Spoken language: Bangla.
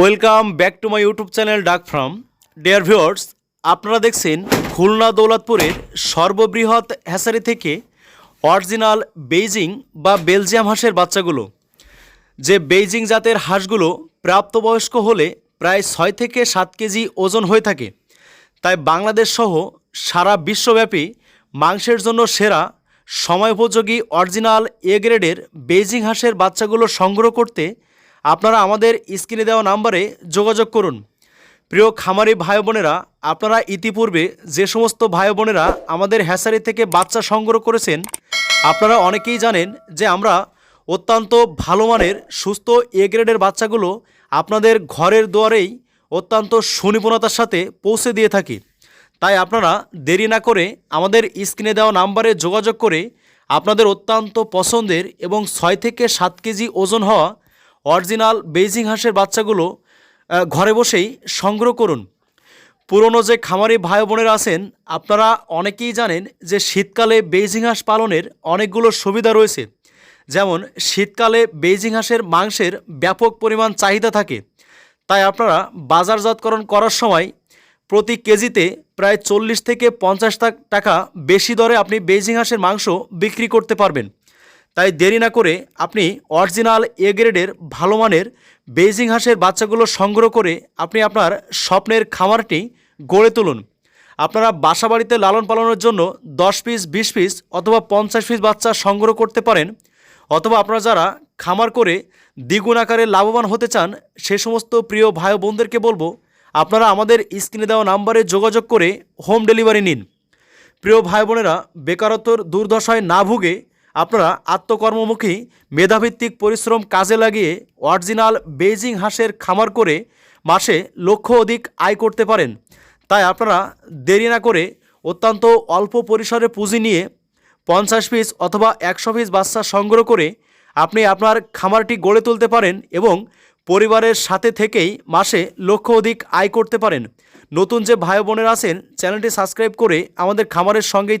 Welcome back to my YouTube channel ডাক ফ্রাম। ডিয়ার ভিউয়ার্স আপনারা দেখছেন খুলনা দৌলতপুরের সর্ববৃহৎ হ্যাসারি থেকে অরিজিনাল বেইজিং বা বেলজিয়াম হাঁসের বাচ্চাগুলো। যে বেইজিং জাতের হাঁসগুলো প্রাপ্তবয়স্ক হলে প্রায় ছয় থেকে সাত কেজি ওজন হয়ে থাকে। তাই বাংলাদেশ সহ সারা বিশ্বব্যাপী মাংসের জন্য সেরা, সময়োপযোগী, অরিজিনাল এ গ্রেডের বেইজিং হাঁসের বাচ্চাগুলো সংগ্রহ করতে আপনারা আমাদের স্ক্রিনে দেওয়া নাম্বারে যোগাযোগ করুন। প্রিয় খামারি ভাই বোনেরা আপনারা ইতিপূর্বে যে সমস্ত ভাই বোনেরা আমাদের হ্যাসারি থেকে বাচ্চা সংগ্রহ করেছেন, আপনারা অনেকেই জানেন যে আমরা অত্যন্ত ভালো মানের, সুস্থ এ গ্রেডের বাচ্চাগুলো আপনাদের ঘরের দুয়ারেই অত্যন্ত সুনিপুণতার সাথে পৌঁছে দিয়ে থাকি। তাই আপনারা দেরি না করে আমাদের স্ক্রিনে দেওয়া নাম্বারে যোগাযোগ করে আপনাদের অত্যন্ত পছন্দের এবং ছয় থেকে সাত কেজি ওজন হওয়া অরিজিনাল বেইজিং হাঁসের বাচ্চাগুলো ঘরে বসেই সংগ্রহ করুন। পুরনো যে খামারি ভাই বোনেরা আছেন, আপনারা অনেকেই জানেন যে শীতকালে বেইজিং হাঁস পালনের অনেকগুলো সুবিধা রয়েছে। যেমন, শীতকালে বেইজিং হাঁসের মাংসের ব্যাপক পরিমাণ চাহিদা থাকে। তাই আপনারা বাজারজাতকরণ করার সময় প্রতি কেজিতে প্রায় চল্লিশ থেকে পঞ্চাশ টাকা বেশি দরে আপনি বেইজিং হাঁসের মাংস বিক্রি করতে পারবেন। তাই দেরি না করে আপনি অরিজিনাল এ গ্রেডের ভালো মানের বেইজিং হাঁসের বাচ্চাগুলো সংগ্রহ করে আপনি আপনার স্বপ্নের খামারটি গড়ে তুলুন। আপনারা বাসা বাড়িতে লালন পালনের জন্য দশ পিস, বিশ পিস অথবা পঞ্চাশ পিস বাচ্চা সংগ্রহ করতে পারেন। অথবা আপনারা যারা খামার করে দ্বিগুণ আকারে লাভবান হতে চান, সে সমস্ত প্রিয় ভাই বোনদেরকে বলব, আপনারা আমাদের স্ক্রিনে দেওয়া নাম্বারে যোগাযোগ করে হোম ডেলিভারি নিন। প্রিয় ভাই বোনেরা, বেকারত্বর দুর্দশায় না ভুগে আপনারা আত্মকর্মমুখী, মেধাভিত্তিক পরিশ্রম কাজে লাগিয়ে অরিজিনাল বেইজিং হাঁসের খামার করে মাসে লক্ষ অধিক আয় করতে পারেন। তাই আপনারা দেরি না করে অত্যন্ত অল্প পরিসরে পুঁজি নিয়ে পঞ্চাশ পিস অথবা একশো পিস বাচ্চা সংগ্রহ করে আপনি আপনার খামারটি গড়ে তুলতে পারেন এবং পরিবারের সাথে থেকেই মাসে লক্ষ অধিক আয় করতে পারেন। নতুন যে ভাই বোনেরা আছেন, চ্যানেলটি সাবস্ক্রাইব করে আমাদের খামারের সঙ্গেই থাক